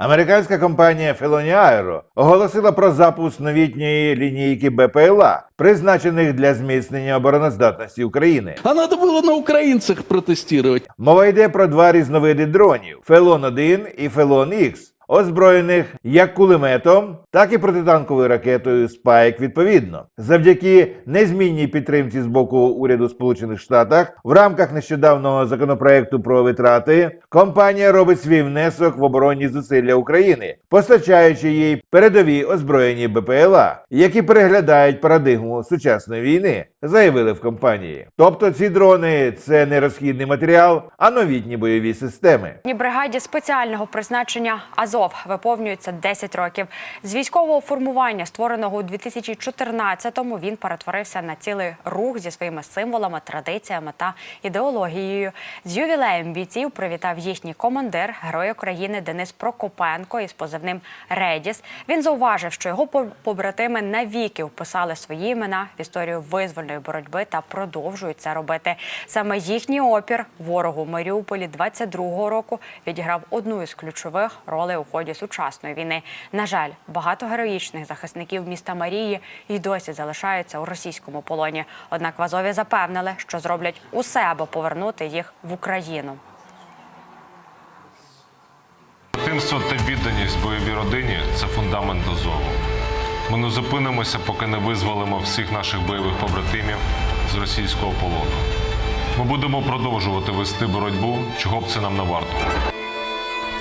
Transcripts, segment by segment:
Американська компанія Felony Aero оголосила про запуск новітньої лінійки БПЛА, призначених для зміцнення обороноздатності України. А надо було на українцях протестувати. Мова йде про два різновиди дронів: Фелон 1 і Фелон X, озброєних як кулеметом, так і протитанковою ракетою Спайк відповідно. Завдяки незмінній підтримці з боку уряду Сполучених Штатів в рамках нещодавнього законопроекту про витрати компанія робить свій внесок в оборонні зусилля України, постачаючи їй передові озброєні БПЛА, які переглядають парадигму сучасної війни, заявили в компанії. Тобто ці дрони це не розхідний матеріал, а новітні бойові системи. Ні, бригаді спеціального призначення Азов виповнюється 10 років. З військового формування, створеного у 2014-му, він перетворився на цілий рух зі своїми символами, традиціями та ідеологією. З ювілеєм бійців привітав їхній командир, герой України Денис Прокопенко із позивним Редіс. Він зауважив, що його по- побратими навіки вписали свої імена в історію визвольної боротьби та продовжують це робити. Саме їхній опір ворогу Маріуполі 22-го року відіграв одну із ключових ролей у ході сучасної війни. На жаль, багато героїчних захисників міста Марії і досі залишаються у російському полоні. Однак в Азові запевнили, що зроблять усе, аби повернути їх в Україну. Дитинство та відданість бойовій родині це фундамент Азову. Ми не зупинимося, поки не визволимо всіх наших бойових побратимів з російського полону. Ми будемо продовжувати вести боротьбу, чого б це нам не варто.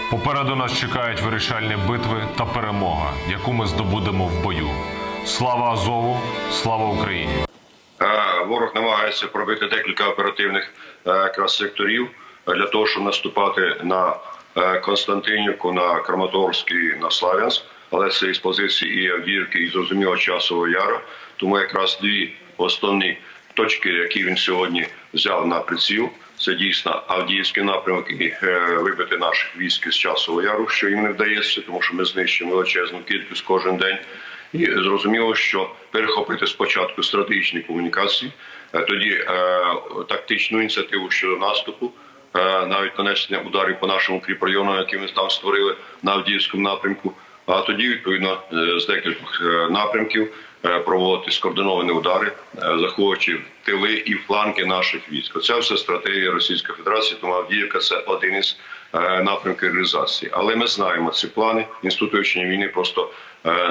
Попереду нас чекають вирішальні битви та перемога, яку ми здобудемо в бою. Слава Азову! Слава Україні! Е, Ворог намагається пробити декілька оперативних е, секторів для того, щоб наступати на е, Константинівку, на Краматорськ і на Славянськ. Але це із позиції і Авдіївки, і зрозуміло часового яру. Тому якраз дві основні точки, які він сьогодні взяв на приціл, це дійсно Авдіївський напрямок і е, вибити наших військ з часового яру, що їм не вдається, тому що ми знищуємо величезну кількість кожен день. І зрозуміло, що перехопити спочатку стратегічні комунікації, е, тоді е, тактичну ініціативу щодо наступу, навіть нанесення ударів по нашому укріпрайону, які ми там створили на Авдіївському напрямку. А тоді відповідно е, з декількох е, напрямків е, проводити скоординовані удари, заховуючи тили і фланки наших військ. Оце все стратегія Російської Федерації. Тому Авдіївка це один із напрямків реалізації. Але ми знаємо ці плани. Інститут війни просто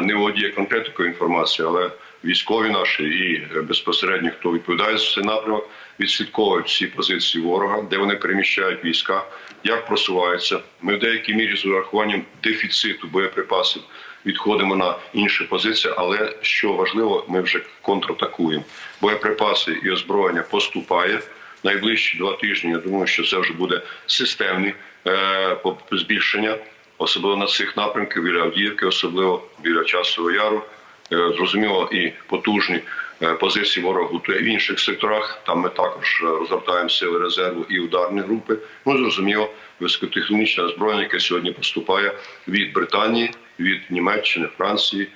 не володіє конкретикою інформацією, але військові наші і безпосередньо хто відповідає за цей напрямок, відслідковують всі позиції ворога, де вони переміщають війська, як просуваються. Ми в деякій мірі з урахуванням дефіциту боєприпасів відходимо на інші позиції, але що важливо, ми вже контратакуємо. Боєприпаси і озброєння поступає. Найближчі два тижні. Я думаю, що це вже буде системне е, збільшення, особливо на цих напрямках біля Авдіївки, особливо біля Часового Яру. Е, зрозуміло, і потужні е, позиції ворога готує в інших секторах. Там ми також е, розгортаємо сили резерву і ударні групи. Ну зрозуміло, високотехнологічне озброєння, яке сьогодні поступає від Британії, від Німеччини, Франції.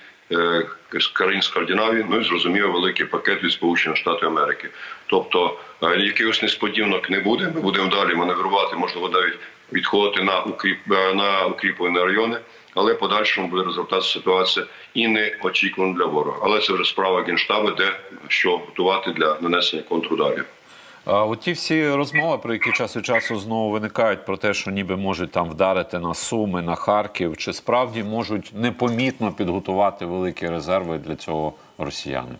країн Скандинавії, ну і зрозуміло, великий пакет від Сполучених Штатів Америки. Тобто якихось несподіванок не буде. Ми будемо далі маневрувати, можливо, навіть відходити на укріп на укріплені райони, але в подальшому буде розвертатися ситуація і не очікувано для ворога. Але це вже справа генштабу, де що готувати для нанесення контрударів. А от ті всі розмови, про які час від часу знову виникають, про те, що ніби можуть там вдарити на Суми, на Харків, чи справді можуть непомітно підготувати великі резерви для цього росіяни?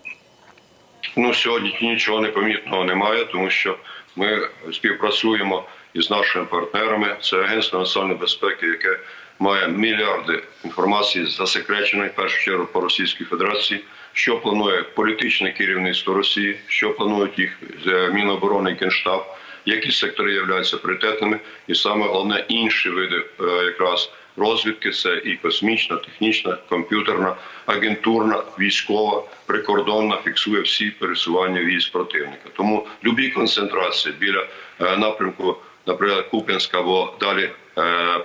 Ну сьогодні нічого непомітного немає, тому що ми співпрацюємо із нашими партнерами. Це Агентство національної безпеки, яке має мільярди інформації засекреченої в першу чергу по Російській Федерації. Що планує політичне керівництво Росії, що планують їх е, Міноборони і Генштаб, які сектори являються пріоритетними, і саме головне інші види е, якраз розвідки це і космічна, технічна, комп'ютерна, агентурна, військова, прикордонна фіксує всі пересування військ противника. Тому любі концентрації біля е, напрямку, наприклад, Куп'янська або далі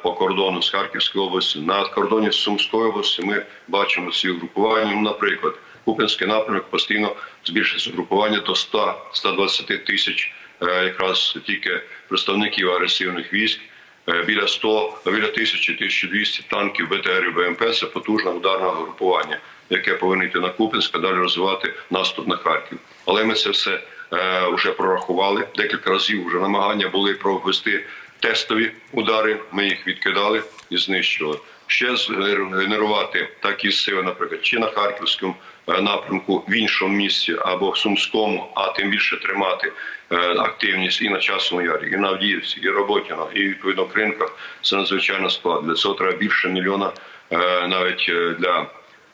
по кордону з Харківської області, на кордоні з Сумської області ми бачимо ці групування. Ну, Наприклад, Куп'янський напрямок постійно збільшується групування до 100-120 тисяч е, якраз тільки представників агресивних військ. Е, Біля 100, біля 1000-1200 танків БТР і БМП це потужне ударне групування, яке повинно йти на Купінськ, а далі розвивати наступ на Харків. Але ми це все е, вже прорахували. Декілька разів вже намагання були провести тестові удари. Ми їх відкидали і знищили. Ще згенерувати такі сили, наприклад, чи на харківському е, напрямку в іншому місці або в Сумському, а тим більше тримати е, активність і на часовому ярі, і на Авдіївці, і Роботіно, і відповідно в Кринках. Це надзвичайно складно. Для цього треба більше мільйона е, навіть для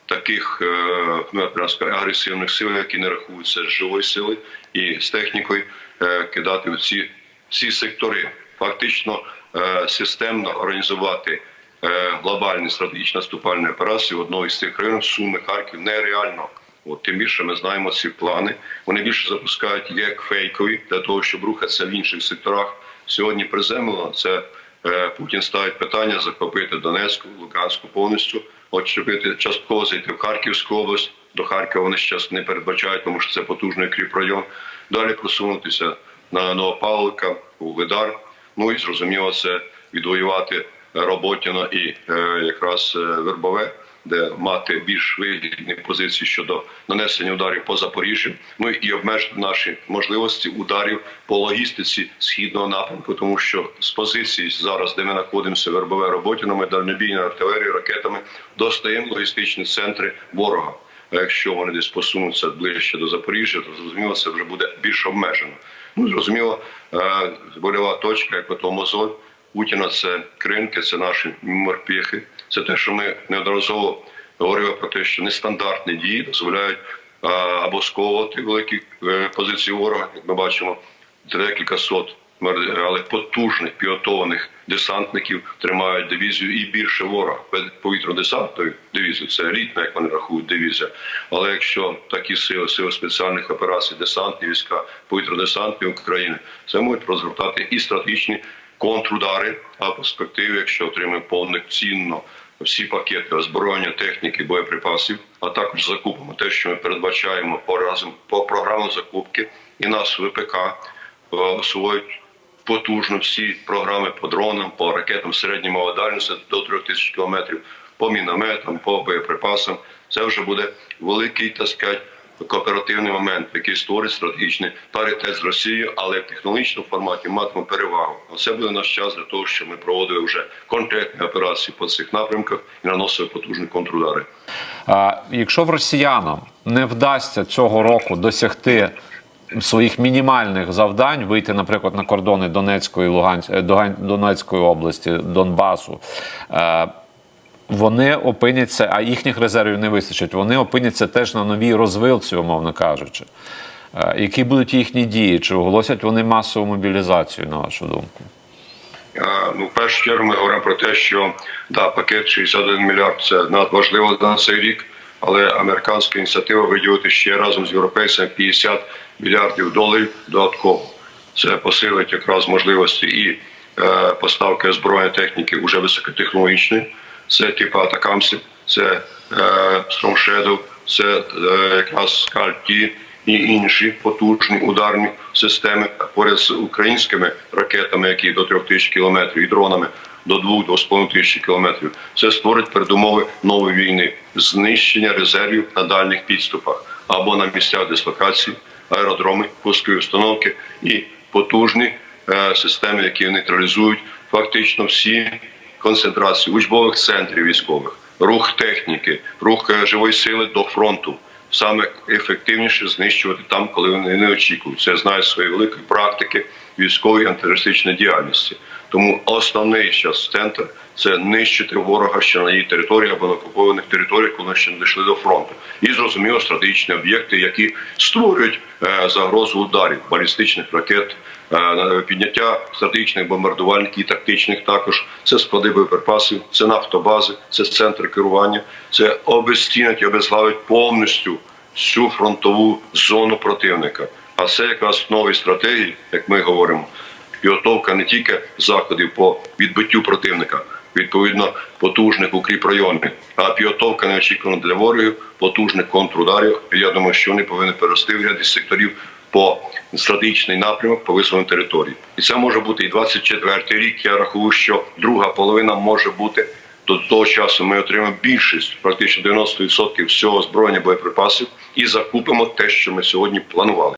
таких ну, я агресивних сил, які не рахуються з живої сили і з технікою, кидати в ці, ці сектори. Фактично е, системно організувати е, глобальні стратегічні наступальні операції в одного із цих районів Суми, Харків нереально. От тим більше ми знаємо ці плани. Вони більше запускають як фейкові для того, щоб рухатися в інших секторах. Сьогодні приземлено це е, Путін ставить питання захопити Донецьку, Луганську повністю, очепити частково зайти в Харківську область. До Харкова вони зараз не передбачають, тому що це потужний кріп район. Далі просунутися на Новопавлика, у Видар. Ну і зрозуміло, це відвоювати Роботіно і е, якраз е, Вербове, де мати більш вигідні позиції щодо нанесення ударів по Запоріжжю, ну і обмежити наші можливості ударів по логістиці східного напрямку, тому що з позиції зараз, де ми знаходимося, Вербове Роботіно, ми дальнобійною артилерією, ракетами достаємо логістичні центри ворога. А якщо вони десь посунуться ближче до Запоріжжя, то зрозуміло, це вже буде більш обмежено. Ну зрозуміло, е, больова точка, як ото мозоль Путіна, це кринки, це наші морпіхи. Це те, що ми неодноразово говорили про те, що нестандартні дії дозволяють е, або сковувати великі е, позиції ворога, як ми бачимо, декілька сот але потужних пілотованих десантників тримають дивізію і більше ворога. Повітряно-десантної дивізії це елітна, як вони рахують, дивізія. Але якщо такі сили, сили спеціальних операцій, десантні війська, повітряно-десантні України, це можуть розгортати і стратегічні контрудари, а в перспективі, якщо отримаємо повноцінно всі пакети озброєння, техніки, боєприпасів, а також закупимо те, що ми передбачаємо по разом по програму закупки, і нас ВПК е, освоїть потужно всі програми по дронам, по ракетам середньої дальності до 3000 кілометрів, по мінометам, по боєприпасам. Це вже буде великий так сказати, кооперативний момент, який створить стратегічний паритет з Росією, але в технологічному форматі матиме перевагу. Це буде наш час для того, щоб ми проводили вже конкретні операції по цих напрямках і наносили потужні контрудари. А, якщо в росіянам не вдасться цього року досягти своїх мінімальних завдань, вийти, наприклад, на кордони Донецької, Луганськ... е, Донецької області, Донбасу, е, вони опиняться, а їхніх резервів не вистачить, вони опиняться теж на новій розвилці, умовно кажучи. Е, Які будуть їхні дії? Чи оголосять вони масову мобілізацію, на вашу думку? Ну, в першу чергу ми говоримо про те, що да, пакет 61 мільярд це надважливо на цей рік, але американська ініціатива виділити ще разом з європейцями 50 мільярдів доларів додатково. Це посилить якраз можливості і е, поставки озброєння техніки уже високотехнологічної. Це типу атакамси, це е, Storm це е, якраз скальті і інші потужні ударні системи поряд з українськими ракетами, які до 3000 кілометрів, і дронами до 2-2,5 тисячі кілометрів. Це створить передумови нової війни, знищення резервів на дальніх підступах або на місцях дислокації, аеродроми, пускові установки і потужні е, системи, які нейтралізують фактично всі концентрації учбових центрів військових, рух техніки, рух е, живої сили до фронту. Саме ефективніше знищувати там, коли вони не очікують. Це знає свої великої практики військової антитерористичної діяльності. Тому основний зараз центр це нищити ворога ще на її території або на окупованих територіях, коли ще не дійшли до фронту. І зрозуміло стратегічні об'єкти, які створюють е, загрозу ударів балістичних ракет, підняття стратегічних бомбардувальників і тактичних також. Це склади боєприпасів, це нафтобази, це центр керування, це обезцінить і обезглавить повністю всю фронтову зону противника. А це якраз в новій стратегії, як ми говоримо, підготовка не тільки заходів по відбиттю противника, відповідно потужних укріп районів, а підготовка неочікувана для ворогів, потужних контрударів. Я думаю, що вони повинні перерости в ряді секторів по стратегічний напрямок по визволеній території. І це може бути і 24 рік. Я рахую, що друга половина може бути. До того часу ми отримаємо більшість, практично 90% всього зброєння боєприпасів, і закупимо те, що ми сьогодні планували.